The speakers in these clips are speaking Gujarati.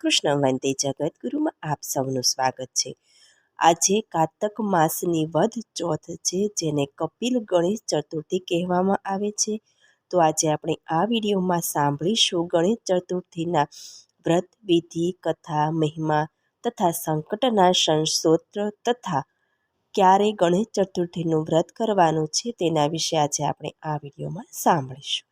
કૃષ્ણ વંદે જગતગુરુમાં આપ સૌનું સ્વાગત છે. આજે કાતક માસની વધ ચોથ છે, જેને કપિલ ગણેશ ચતુર્થી કહેવામાં આવે છે. તો આજે આપણે આ વિડીયોમાં સાંભળીશું ગણેશ ચતુર્થીના વ્રત, વિધિ, કથા, મહિમા તથા સંકટના સંશોત્ર તથા ક્યારે ગણેશ ચતુર્થીનું વ્રત કરવાનું છે તેના વિશે આજે આપણે આ વિડીયોમાં સાંભળીશું.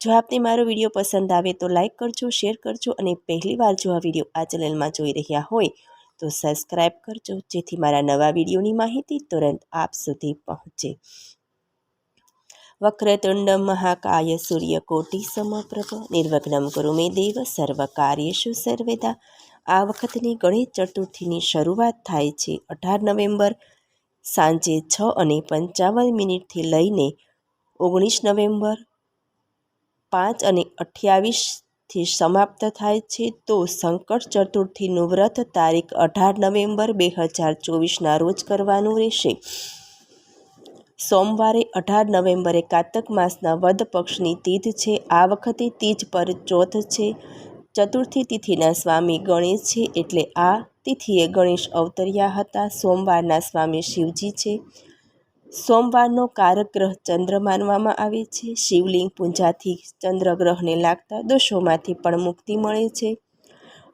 જો આપને મારો વીડિયો પસંદ આવે તો લાઇક કરજો, શેર કરજો અને પહેલીવાર જો આ વીડિયો આ ચેનલમાં જોઈ રહ્યા હોય તો સબસ્ક્રાઈબ કરજો, જેથી મારા નવા વિડીયોની માહિતી તુરંત આપ સુધી પહોંચે. વક્રતુંડ મહાકાય સૂર્યકોટી સમપ્રભ, નિર્વગ્નમ ગુરુ મે દેવ, સર્વ કાર્યેશુ સર્વેદા. આ વખતની ગણેશ ચતુર્થીની શરૂઆત થાય છે અઢાર નવેમ્બર સાંજે છ અને પંચાવન મિનિટથી લઈને ઓગણીસ નવેમ્બર પાંચ અને અઠ્યાવીસથી સમાપ્ત થાય છે, તો સંકટ ચતુર્થીનું વ્રત તારીખ અઢાર નવેમ્બર બે હજાર ચોવીસના રોજ કરવાનું રહેશે. સોમવારે અઢાર નવેમ્બરે કાતક માસના વદ પક્ષની તીજ છે. આ વખતે તીજ પર ચોથ છે. ચતુર્થી તિથિના સ્વામી ગણેશ છે, એટલે આ તિથિએ ગણેશ અવતર્યા હતા. સોમવારના સ્વામી શિવજી છે. સોમવારનો કારક ગ્રહ ચંદ્ર માનવામાં આવે છે. શિવલિંગ પૂજાથી ચંદ્રગ્રહને લાગતા દોષોમાંથી પણ મુક્તિ મળે છે.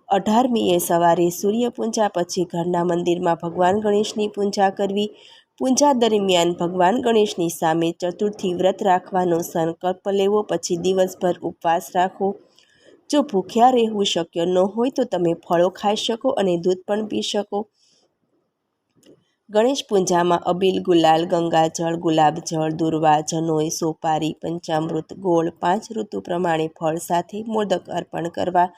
અઢારમીએ સવારે સૂર્યપૂંજા પછી ઘરના મંદિરમાં ભગવાન ગણેશની પૂજા કરવી. પૂજા દરમિયાન ભગવાન ગણેશની સામે ચતુર્થી વ્રત રાખવાનો સંકલ્પ લેવો પછી દિવસભર ઉપવાસ રાખો. જો ભૂખ્યા રહેવું શક્ય ન હોય તો તમે ફળો ખાઈ શકો અને દૂધ પણ પી શકો. ગણેશ પૂજામાં અબીલ, ગુલાલ, ગંગાજળ, ગુલાબજળ, દુર્વા, જનોઈ, સોપારી, પંચામૃત, ગોળ, પાંચ ઋતુ પ્રમાણે ફળ સાથે મોદક અર્પણ કરવા.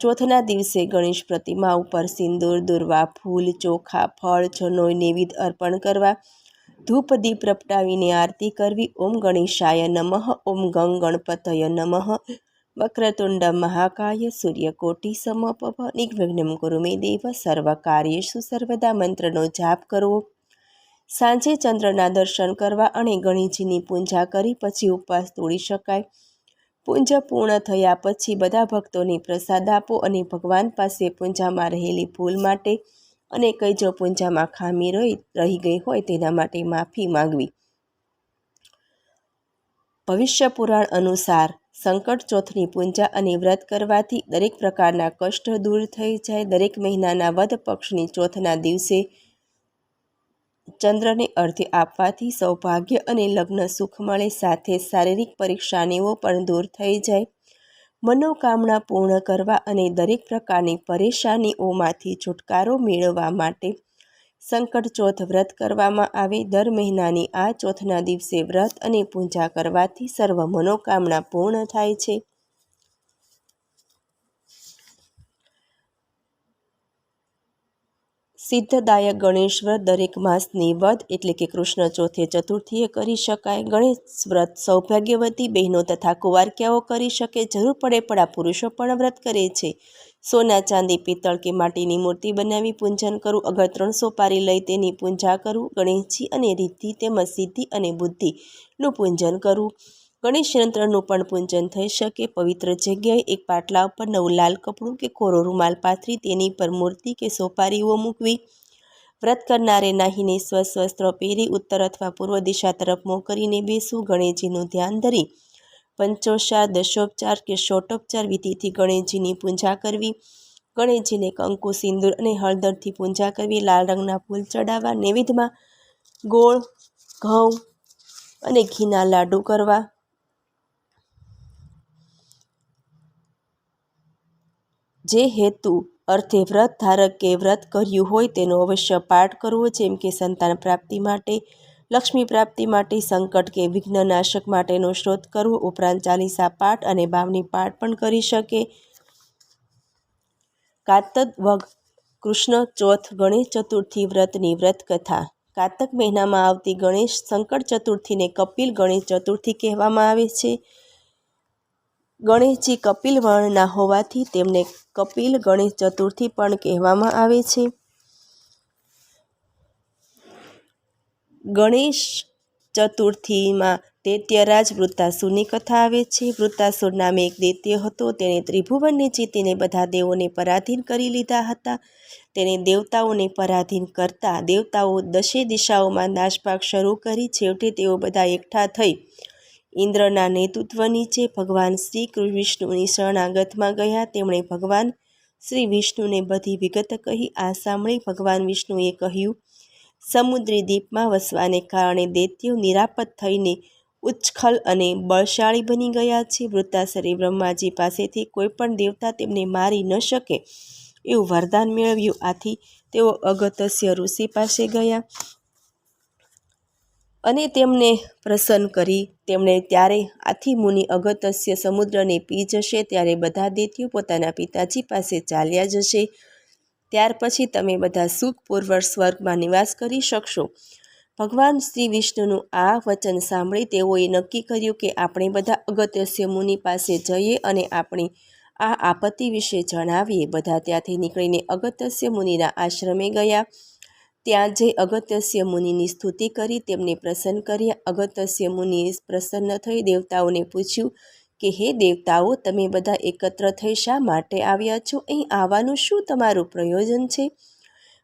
ચોથના દિવસે ગણેશ પ્રતિમા ઉપર સિંદૂર, દુર્વા, ફૂલ, ચોખા, ફળ, જનોઈ નૈવેદ્ય અર્પણ કરવા. ધૂપ, દીપ પ્રપટાવીને આરતી કરવી. ઓમ ગણેશાય નમઃ. ઓમ ગંગ ગણપતય નમઃ. વક્રતુંડ મહાકાય સૂર્યકોટી સમપભ નિર્વિઘ્નમ ગુરુ મે દેવ સર્વ સર્વદા મંત્રનો જાપ કરવો સાંજે ચંદ્રના દર્શન કરવા અને ગણેશજીની પૂજા કરી પછી ઉપવાસ તોડી શકાય। પૂજા પૂર્ણ થયા પછી બધા ભક્તોને પ્રસાદ આપો અને ભગવાન પાસે પૂજામાં રહેલી ભૂલ માટે અને કઈ જો પૂજામાં ખામી રહી રહી ગઈ હોય તેના માટે માફી માંગવી। ભવિષ્ય પુરાણ અનુસાર સંકટ ચોથની પૂજા અને વ્રત કરવાથી દરેક પ્રકારના કષ્ટ દૂર થઈ જાય. દરેક મહિનાના વધ પક્ષની ચોથના દિવસે ચંદ્રને અર્ધ્ય આપવાથી સૌભાગ્ય અને લગ્ન સુખ મળે. સાથે શારીરિક પરીક્ષાનીઓ પણ દૂર થઈ જાય. મનોકામના પૂર્ણ કરવા અને દરેક પ્રકારની પરેશાનીઓમાંથી છુટકારો મેળવવા માટે સંકટ ચોથ વ્રત કરવામાં આવે. દર મહિનાની આ ચોથના દિવસે વ્રત અને પૂજા કરવાથી સર્વ મનોકામના પૂર્ણ થાય છે. સિદ્ધદાયક ગણેશ વ્રત દરેક માસની વધ એટલે કે કૃષ્ણ ચોથે ચતુર્થીએ કરી શકાય. ગણેશ વ્રત સૌભાગ્યવતી બહેનો તથા કુવારક્યાઓ કરી શકે. જરૂર પડે પણ આ પુરુષો પણ વ્રત કરે છે. સોના ચાંદી, પિત્તળ કે માટીની મૂર્તિ બનાવી પૂજન કરવું અગર ત્રણસો પારી લઈ તેની પૂજા કરવું ગણેશજી અને રિદ્ધિ તેમજ સિદ્ધિ અને બુદ્ધિનું પૂજન કરવું ગણેશ યંત્રનું પણ પૂજન થઈ શકે. પવિત્ર જગ્યાએ એક પાટલા ઉપર નવું લાલ કપડું કે કોરો રૂમાલ પાથરી તેની પર મૂર્તિ કે સોપારીઓ મૂકવી. વ્રત કરનારે નાહીને સ્વસ્વસ્ત્ર પહેરી, ઉત્તર અથવા પૂર્વ દિશા તરફ મોં કરીને બેસવું ગણેશજીનું ધ્યાન ધરી પંચોચાર દશોપચાર કે ષોટોપચાર વિધિથી ગણેશજીની પૂજા કરવી. ગણેશજીને કંકુ, સિંદૂર અને હળદરથી પૂજા કરવી. લાલ રંગના ફૂલ ચડાવવા. નૈવેદ્યમાં ગોળ, ઘઉં અને ઘીના લાડુ કરવા. જે હેતુ અર્થે વ્રત ધારકે વ્રત કર્યું હોય તેનો અવશ્ય પાઠ કરવો, જેમ કે સંતાન પ્રાપ્તિ માટે લક્ષ્મી પ્રાપ્તિ માટે સંકટ કે વિઘ્નનાશક માટેનો સ્ત્રોત કરવો ઉપરાંત ચાલીસા પાઠ અને ભાવની પાઠ પણ કરી શકે. કાતદ વગ કૃષ્ણ ચોથ ગણેશ ચતુર્થી વ્રતની વ્રત કથા. કાતક મહિનામાં આવતી ગણેશ સંકટ ચતુર્થીને કપિલ ગણેશ ચતુર્થી કહેવામાં આવે છે. ગણેશજી કપિલ વર્ણના હોવાથી તેમને કપિલ ગણેશ ચતુર્થી પણ કહેવામાં આવે છે. ગણેશ ચતુર્થીમાં દૈત્યરાજ વૃત્તાસુરની કથા આવે છે. વૃત્તાસુર નામે એક દૈત્ય હતો. તેણે ત્રિભુવનને જીતીને બધા દેવોને પરાધીન કરી લીધા હતા. તેણે દેવતાઓને પરાધીન કરતા દેવતાઓ દશે દિશાઓમાં નાશપાક શરૂ કરી. છેવટે તેઓ બધા એકઠા થઈ ઇન્દ્રના નેતૃત્વ નીચે ભગવાન શ્રી વિષ્ણુની શરણાગતમાં ગયા. તેમણે ભગવાન શ્રી વિષ્ણુને બધી વિગત કહી. આ સાંભળી ભગવાન વિષ્ણુએ કહ્યું સમુદ્રી દ્વીપમાં વસવાને કારણે દૈત્યો નિરાપદ થઈને ઉચ્છખલ અને બળશાળી બની ગયા છે. વૃત્તાસરે બ્રહ્માજી પાસેથી કોઈ પણ દેવતા તેમને મારી ન શકે એવું વરદાન મેળવ્યું. આથી તેઓ અગત્યસ્ય ઋષિ પાસે ગયા અને તેમને પ્રસન્ન કરી. તેમણે ત્યારે આથી મુનિ અગત્યસ્ય સમુદ્રને પી જશે, ત્યારે બધા દૈત્યો પોતાના પિતાજી પાસે ચાલ્યા જશે. ત્યાર પછી તમે બધા સુખપૂર્વક સ્વર્ગમાં નિવાસ કરી શકશો. ભગવાન શ્રી વિષ્ણુનું આ વચન સાંભળી તેઓએ નક્કી કર્યું કે આપણે બધા અગત્યસ્ય મુનિ પાસે જઈએ અને આપણી આ આપત્તિ વિશે જણાવીએ. બધા ત્યાંથી નીકળીને અગત્યસ્ય મુનિના આશ્રમે ગયા. ત્યાં જે અગત્યસ્ય મુનિની સ્તુતિ કરી, તેમને પ્રસન્ન કર્યા. અગત્યસ્ય મુનિએ પ્રસન્ન થઈ દેવતાઓને પૂછ્યું કે હે દેવતાઓ, તમે બધા એકત્ર થઈ શા માટે આવ્યા છો? અહીં આવવાનું શું તમારું પ્રયોજન છે?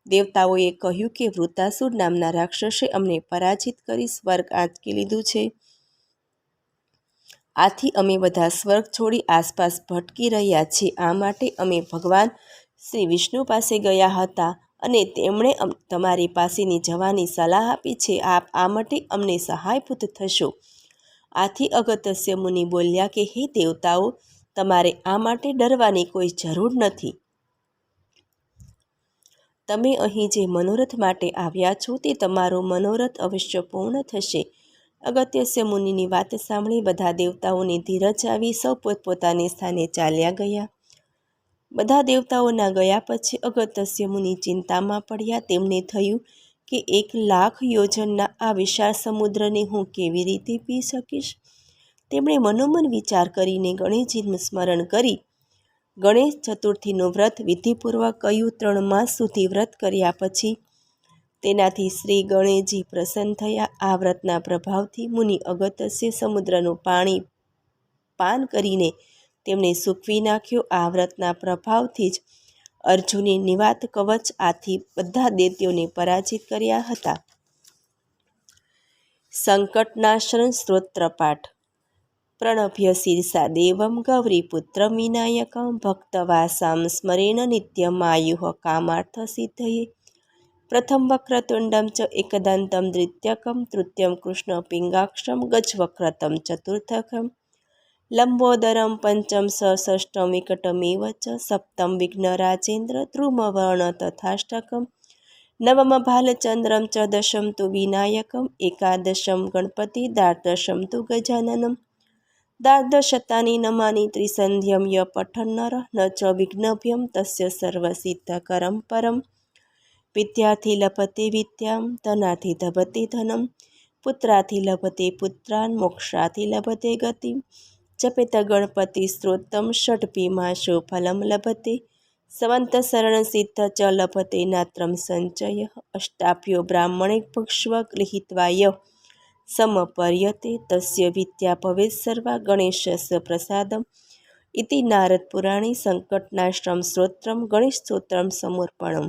દેવતાઓએ કહ્યું કે વૃતાસુર નામના રાક્ષસે અમને પરાજિત કરી સ્વર્ગ આંચકી લીધું છે. આથી અમે બધા સ્વર્ગ છોડી આસપાસ ભટકી રહ્યા છીએ. આ માટે અમે ભગવાન શ્રી વિષ્ણુ પાસે ગયા હતા અને તેમણે તમારી પાસેની જવાની સલાહ આપી છે. આપ આ માટે અમને સહાયભૂત થશો. આથી અગત્યસ્ય મુનિ બોલ્યા કે, હે દેવતાઓ, તમારે આ માટે ડરવાની કોઈ જરૂર નથી. તમે અહીં જે મનોરથ માટે આવ્યા છો તે તમારો મનોરથ અવશ્ય પૂર્ણ થશે. અગત્યસ્ય મુનિની વાત સાંભળી બધા દેવતાઓને ધીરજ આવી, સૌ પોતપોતાને સ્થાને ચાલ્યા ગયા. બધા દેવતાઓના ગયા પછી અગત્યસ્ય મુનિ ચિંતામાં પડ્યા. તેમને થયું કે એક લાખ યોજનના આ વિશાળ સમુદ્રને હું કેવી રીતે પી શકીશ? તેમણે મનોમન વિચાર કરીને ગણેશજીનું સ્મરણ કરી. ગણેશ ચતુર્થીનું વ્રત વિધિપૂર્વક કયું ત્રણ માસ સુધી વ્રત કર્યા પછી તેનાથી શ્રી ગણેશજી પ્રસન્ન થયા. આ વ્રતના પ્રભાવથી મુનિ અગત્યસ્ય સમુદ્રનું પાણી પાન કરીને તેમણે સૂકવી નાખ્યું. આ વ્રતના પ્રભાવથી જ અર્જુને નિવાત કવચ આથી બધા દૈત્યોને પરાજિત કર્યા હતા. સંકટનાશન સ્ત્રોત્ર પાઠ. પ્રણભ્ય શીર્ષા દેવમ ગૌરીપુત્રમ વિનાયકમ ભક્તવાસામ સ્મરેણ નિત્યમાયુઃ કામાર્થ સિદ્ધયે. પ્રથમ વક્રતુંડમ ચ એકદંતમ દ્વિત્યકમ તૃતીયમ કૃષ્ણ પિંગાક્ષમ ગજવક્રતમ ચતુર્થકમ લંબોદરમ પંચમ સષષ્ટમ વિકટમેવ ચ સપ્તમ વિઘ્નરાજેન્દ્ર ધ્રુમવર્ણ તથાષ્ટકમ નવમ ભાલચંદ્રમ ચ દશમ તુ વિનાયકમ એકાદશમ ગણપતિ દ્વાદશમ તુ ગજાનનમ દ્વાદશતાની નમાની ત્રિસંધ્યમ ય પઠન નર ન ચ વિઘ્નભ્યમ તસ્ય સર્વસિદ્ધકરમ પરમ વિદ્યાથી લભતે વિદ્યામ ધનાથી ધબતે ધનમ પુત્રાથી લભતે પુત્રાન મોક્ષાથી લભતે ગતિમ જપેત ગણપતિ સ્ત્રોતમ ષટ્ભીમાશો ફલમ લભતે સંવંતસરણ સિદ્ધ ચ લભતે નાત્રમ સંચય, અષ્ટાભ્યો બ્રાહ્મણે ભક્ષ્વ ગૃહીત્વાય. સમપર્યતે તસ્ય વિદ્યા ભવેત સર્વા ગણેશસ્ય પ્રસાદમ. ઇતિ નારદ પુરાણે સંકટનાશ્રમ સ્ત્રોત્રમ ગણેશ સ્તોત્રમ સમર્પણમ.